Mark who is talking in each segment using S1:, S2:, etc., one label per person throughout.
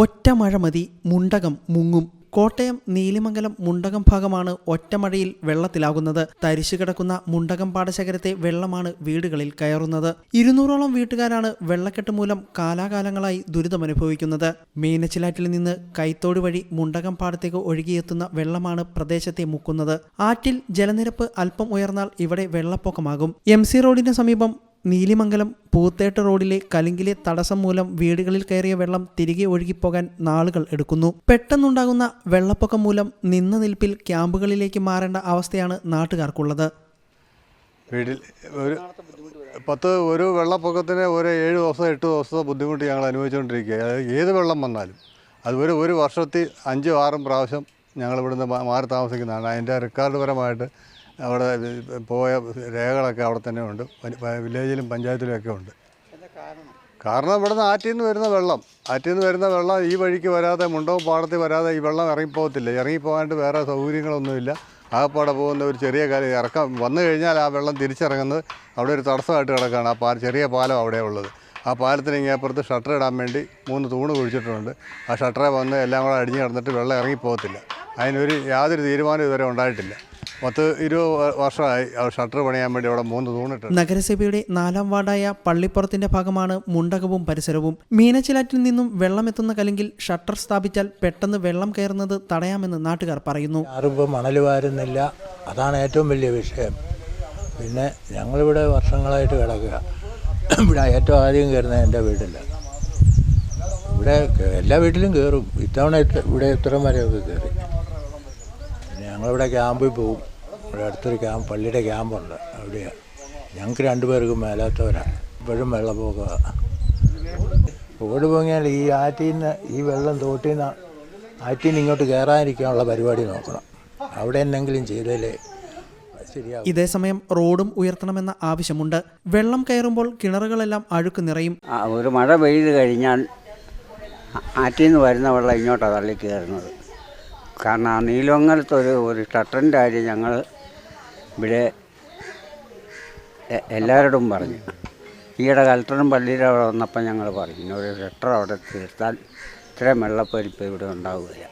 S1: ഒറ്റ മഴ മതി മുണ്ടകം മുങ്ങും. കോട്ടയം നീലിമംഗലം മുണ്ടകം ഭാഗമാണ് ഒറ്റമഴയിൽ വെള്ളത്തിലാകുന്നത്. തരിശു കിടക്കുന്ന മുണ്ടകം പാടശേഖരത്തെ വെള്ളമാണ് വീടുകളിൽ കയറുന്നത്. ഇരുന്നൂറോളം വീട്ടുകാരാണ് വെള്ളക്കെട്ട് മൂലം കാലാകാലങ്ങളായി ദുരിതമനുഭവിക്കുന്നത്. മീനച്ചിലാറ്റിൽ നിന്ന് കൈത്തോട് വഴി മുണ്ടകം പാടത്തേക്ക് ഒഴുകിയെത്തുന്ന വെള്ളമാണ് പ്രദേശത്തെ മുക്കുന്നത്. ആറ്റിൽ ജലനിരപ്പ് അല്പം ഉയർന്നാൽ ഇവിടെ വെള്ളപ്പൊക്കമാകും. എം സി റോഡിന് സമീപം നീലിമംഗലം പൂത്തേട്ട് റോഡിലെ കലിങ്കിലെ തടസ്സം മൂലം വീടുകളിൽ കയറിയ വെള്ളം തിരികെ ഒഴുകിപ്പോകാൻ നാളുകൾ എടുക്കുന്നു. പെട്ടെന്നുണ്ടാകുന്ന വെള്ളപ്പൊക്കം മൂലം നിന്ന നിൽപ്പിൽ ക്യാമ്പുകളിലേക്ക് മാറേണ്ട അവസ്ഥയാണ് നാട്ടുകാർക്കുള്ളത്.
S2: വീട്ടിൽ ഒരു പത്ത് ഒരു വെള്ളപ്പൊക്കത്തിന് ഒരു ഏഴ് ദിവസം എട്ട് ദിവസത്തെ ബുദ്ധിമുട്ട് ഞങ്ങൾ അനുഭവിച്ചുകൊണ്ടിരിക്കുക. അതായത് ഏത് വെള്ളം വന്നാലും. അത് ഒരു ഒരു വർഷത്തിൽ അഞ്ചും ആറും പ്രാവശ്യം ഞങ്ങൾ ഇവിടുന്ന് മാറി താമസിക്കുന്നതാണ്. അതിന്റെ റെക്കോർഡ് പരമായിട്ട് അവിടെ പോയ രേഖകളൊക്കെ അവിടെ തന്നെ ഉണ്ട്. വില്ലേജിലും പഞ്ചായത്തിലും ഒക്കെ ഉണ്ട് കാരണം? ഇവിടുന്ന് ആറ്റിൽ നിന്ന് വരുന്ന വെള്ളം. ആറ്റിൽ നിന്ന് വരുന്ന വെള്ളം ഈ വഴിക്ക് വരാതെ മുണ്ടവും പാടത്തിൽ വരാതെ ഈ വെള്ളം ഇറങ്ങിപ്പോകത്തില്ല. ഇറങ്ങിപ്പോകാണ്ട് വേറെ സൗകര്യങ്ങളൊന്നുമില്ല. ആകപ്പാടെ പോകുന്ന ഒരു ചെറിയ കാര്യം ഇറക്കം വന്നു കഴിഞ്ഞാൽ ആ വെള്ളം തിരിച്ചിറങ്ങുന്നത് അവിടെ ഒരു തടസ്സമായിട്ട് കിടക്കുകയാണ്. ആ പാൽ ചെറിയ പാലം അവിടെ ഉള്ളത്. ആ പാലത്തിന് ഇങ്ങേപ്പുറത്ത് ഷട്ടർ ഇടാൻ വേണ്ടി മൂന്ന് തൂണ് കുഴിച്ചിട്ടുണ്ട്. ആ ഷട്ടറെ വന്ന് എല്ലാം കൂടെ അടിഞ്ഞ് കിടന്നിട്ട് വെള്ളം ഇറങ്ങിപ്പോകത്തില്ല. അതിനൊരു യാതൊരു തീരുമാനം ഇതുവരെ ഉണ്ടായിട്ടില്ല. പത്ത് ഇരുപത് വർഷമായി ഷട്ടർ പണിയാൻ വേണ്ടി അവിടെ മൂന്ന് തൂണിട്ട്
S1: നഗരസഭയുടെ നാലാം വാർഡായ പള്ളിപ്പുറത്തിന്റെ ഭാഗമാണ് മുണ്ടകവും പരിസരവും. മീനച്ചിലാറ്റിൽ നിന്നും വെള്ളം എത്തുന്ന കല്ലെങ്കിൽ ഷട്ടർ സ്ഥാപിച്ചാൽ പെട്ടെന്ന് വെള്ളം കയറുന്നത് തടയാമെന്ന് നാട്ടുകാർ പറയുന്നു.
S3: ആരും മണൽ വാരുന്നില്ല. അതാണ് ഏറ്റവും വലിയ വിഷയം. പിന്നെ ഞങ്ങളിവിടെ വർഷങ്ങളായിട്ട് കിടക്കുക. ഇവിടെ ഏറ്റവും ആദ്യം കയറുന്നത് എന്റെ വീട്ടിലാണ്. ഇവിടെ എല്ലാ വീട്ടിലും കയറും. ഇത്തവണ ഇവിടെ ഇത്രയും വരെയൊക്കെ കയറി. ഞങ്ങളിവിടെ ക്യാമ്പിൽ പോകും ഇവിടെ അടുത്തൊരു ക്യാമ്പ് പള്ളിയുടെ ക്യാമ്പുണ്ട്. അവിടെയാണ് ഞങ്ങൾക്ക് രണ്ടുപേർക്കും മേലാത്തവരാണ് ഇപ്പോഴും വെള്ളപ്പൊക്കമാണ് ഓട് പൊങ്ങിയാൽ ഈ ആറ്റിൽ നിന്ന് ഈ വെള്ളം തോട്ടിൽ നിന്ന് ആറ്റിൽ നിന്ന് ഇങ്ങോട്ട് കയറാതിരിക്കാനുള്ള പരിപാടി നോക്കണം. അവിടെ എന്തെങ്കിലും ചെയ്തല്ലേ ഇതേ
S1: ഇതേസമയം റോഡും ഉയർത്തണമെന്ന ആവശ്യമുണ്ട്. വെള്ളം കയറുമ്പോൾ കിണറുകളെല്ലാം അഴുക്ക് നിറയും.
S4: ഒരു മഴ പെയ്ത് കഴിഞ്ഞാൽ ആറ്റിൽ നിന്ന് വരുന്ന വെള്ളം ഇങ്ങോട്ടാണ് തള്ളി കയറുന്നത്. കാരണം ആ നീലമംഗലത്ത് ഒരു ഒരു ഷട്ടറിന്റെ കാര്യം ഞങ്ങൾ ഇവിടെ എല്ലാവരോടും പറഞ്ഞു. ഈയിടെ കലക്ടറും പള്ളിയിൽ അവിടെ വന്നപ്പോൾ ഞങ്ങൾ പറഞ്ഞു ഒരു ഷട്ടർ അവിടെ തീർത്താൽ ഇത്രയും വെള്ളപ്പൊരിപ്പ് ഇവിടെ ഉണ്ടാവുകയില്ല.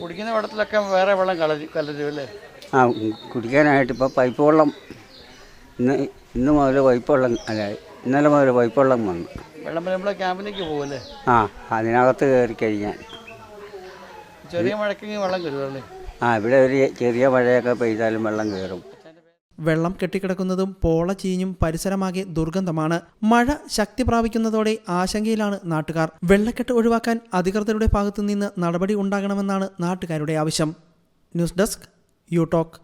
S5: കുടിക്കുന്ന വെള്ളത്തിലൊക്കെ വേറെ വെള്ളം കലരി കലരും അല്ലേ?
S4: ആ കുടിക്കാനായിട്ട് ഇപ്പോൾ പൈപ്പ് വെള്ളം ഇന്ന് ഇന്ന് മുതൽ പൈപ്പ് വെള്ളം അല്ല ഇന്നലെ മുതൽ പൈപ്പ് വെള്ളം വന്നു.
S5: വെള്ളം ക്യാമ്പിലേക്ക് പോകുമല്ലേ
S4: ആ അതിനകത്ത് കയറി കഴിഞ്ഞാൽ.
S5: ചെറിയ മഴയ്ക്ക് വെള്ളം
S4: ആ ഇവിടെ ഒരു ചെറിയ മഴയൊക്കെ പെയ്താലും വെള്ളം കയറും.
S1: വെള്ളം കെട്ടിക്കിടക്കുന്നതും പോള ചീഞ്ഞും പരിസരമാകെ ദുർഗന്ധമാണ്. മഴ ശക്തി പ്രാപിക്കുന്നതോടെ ആശങ്കയിലാണ് നാട്ടുകാർ. വെള്ളക്കെട്ട് ഒഴിവാക്കാൻ അധികൃതരുടെ ഭാഗത്തു നിന്ന് നടപടി ഉണ്ടാകണമെന്നാണ് നാട്ടുകാരുടെ ആവശ്യം. News desk you talk